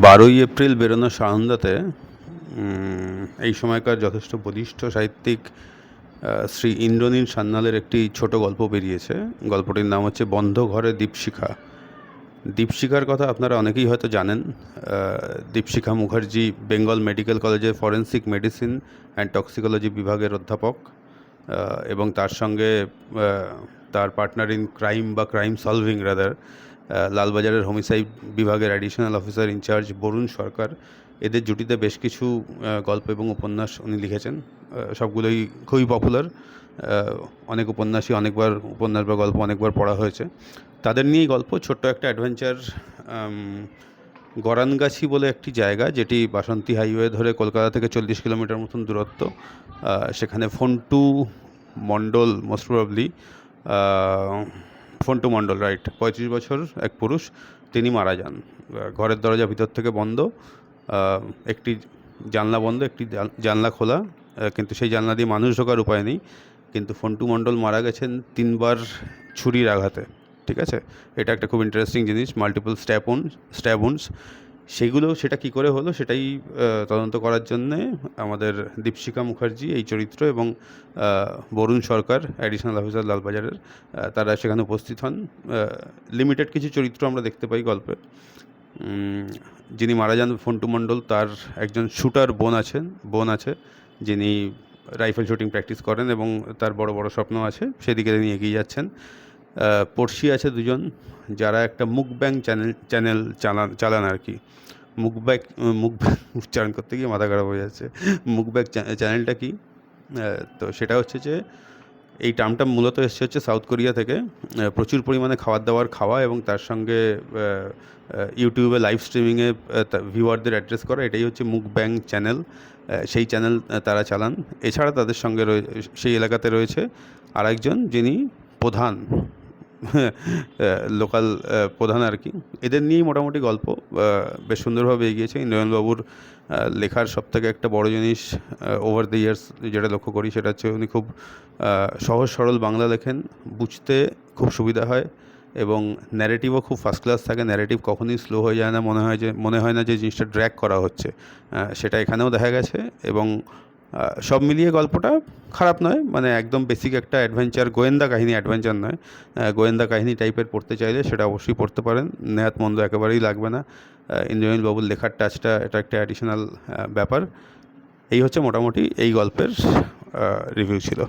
বারোই এপ্রিল বেরোনো সানন্দাতে এই সময়কার যথেষ্ট বলিষ্ঠ সাহিত্যিক শ্রী ইন্দ্রনীল সান্যালের একটি ছোট গল্প বেরিয়েছে। গল্পটির নাম হচ্ছে বন্ধ ঘরে দীপশিখা। দীপশিখার কথা আপনারা অনেকেই হয়তো জানেন। দীপশিখা মুখার্জি বেঙ্গল মেডিকেল কলেজের ফরেন্সিক মেডিসিন অ্যান্ড টক্সিকোলজি বিভাগের অধ্যাপক এবং তার সঙ্গে তার পার্টনার ইন ক্রাইম বা ক্রাইম সলভিং রাদার লালবাজারের হোমিসাইড বিভাগের additional officer in charge Barun Sarkar, এদের জুটিতে বেশ কিছু গল্প এবং উপন্যাস উনি লিখেছেন। সবগুলোই খুবই পপুলার অনেক উপন্যাসই অনেকবার উপন্যাস বা গল্প অনেকবার পড়া হয়েছে। তাদের নিয়েই গল্প, ছোট্ট একটা অ্যাডভেঞ্চার গরানগাছি বলে একটি জায়গা, যেটি বাসন্তী হাইওয়ে ধরে কলকাতা থেকে চল্লিশ কিলোমিটার মতন দূরত্ব। সেখানে Phontu Mondal most probably Phontu Mondal right পঁয়ত্রিশ বছর এক পুরুষ, তিনি মারা যান। ঘরের দরজা ভিতর থেকে বন্ধ একটি জানলা বন্ধ, একটি জানলা খোলা কিন্তু সেই জানলা দিয়ে মানুষ ঢোকার উপায় নেই। কিন্তু ফন্টু মণ্ডল মারা গেছেন তিনবার ছুরির আঘাতে, ঠিক আছে? এটা একটা খুব ইন্টারেস্টিং জিনিস মাল্টিপল স্ট্যাপ স্ট্যাবুন্স সেগুলো সেটা কি করে হলো সেটাই তদন্ত করার জন্যে আমাদের দীপশিকা মুখার্জি, এই চরিত্র এবং বরুণ সরকার অ্যাডিশনাল অফিসার লালবাজারের তারা সেখানে উপস্থিত হন। লিমিটেড কিছু চরিত্র আমরা দেখতে পাই গল্পে। যিনি মারা যান ফন্টু মণ্ডল, তার একজন শুটার বোন আছেন, বোন আছে, যিনি রাইফেল শুটিং প্র্যাকটিস করেন এবং তার বড় বড় স্বপ্ন আছে, সেদিকে তিনি এগিয়ে যাচ্ছেন। পড়শি আছে দুজন, যারা একটা মুখ ব্যাং চ্যানেল চ্যানেল চালান চালান আর কি। মুখ ব্যাগ মুখ ব্যাগ উচ্চারণ করতে গিয়ে মাথা খারাপ হয়ে যাচ্ছে। মুখ ব্যাগ চ্যানেলটা কি? তো সেটা হচ্ছে যে, এই টার্মটা মূলত এসছে হচ্ছে সাউথ কোরিয়া থেকে। প্রচুর পরিমাণে খাবার দাবার খাওয়া এবং তার সঙ্গে ইউটিউবে লাইভ স্ট্রিমিংয়ে ভিউয়ারদের অ্যাড্রেস করা, এটাই হচ্ছে মুখ ব্যাং চ্যানেল সেই চ্যানেল তারা চালান। এছাড়া তাদের সঙ্গে সেই এলাকাতে রয়েছে আরেকজন যিনি প্রধান। লোকাল প্রধান আর কি। এদের নিয়েই মোটামুটি গল্প বেশ সুন্দরভাবে এগিয়েছে। ইন্দ্রনীলবাবুর লেখার সব থেকে একটা বড় জিনিস ওভার দ্য ইয়ার্স যেটা লক্ষ্য করি সেটা হচ্ছে উনি খুব সহজ সরল বাংলা লেখেন। বুঝতে খুব সুবিধা হয় এবং ন্যারেটিভও খুব ফার্স্ট ক্লাস থাকে। ন্যারেটিভ কখনোই স্লো হয়ে যায় না। মনে হয় যে, মনে হয় না যে জিনিসটা ড্র্যাক করা হচ্ছে। সেটা এখানেও দেখা গেছে এবং সব মিলিয়ে গল্পটা খারাপ নয় মানে একদম বেসিক একটা অ্যাডভেঞ্চার গোয়েন্দা কাহিনী অ্যাডভেঞ্চার নয়। গোয়েন্দা কাহিনী টাইপের পড়তে চাইলে সেটা অবশ্যই পড়তে পারেন। নেহাত মন্দ একেবারেই লাগবে না। ইন্দ্রনীল বাবুর লেখার টাচটা এটা একটা অ্যাডিশনাল ব্যাপার। এই হচ্ছে মোটামুটি এই গল্পের রিভিউ ছিল।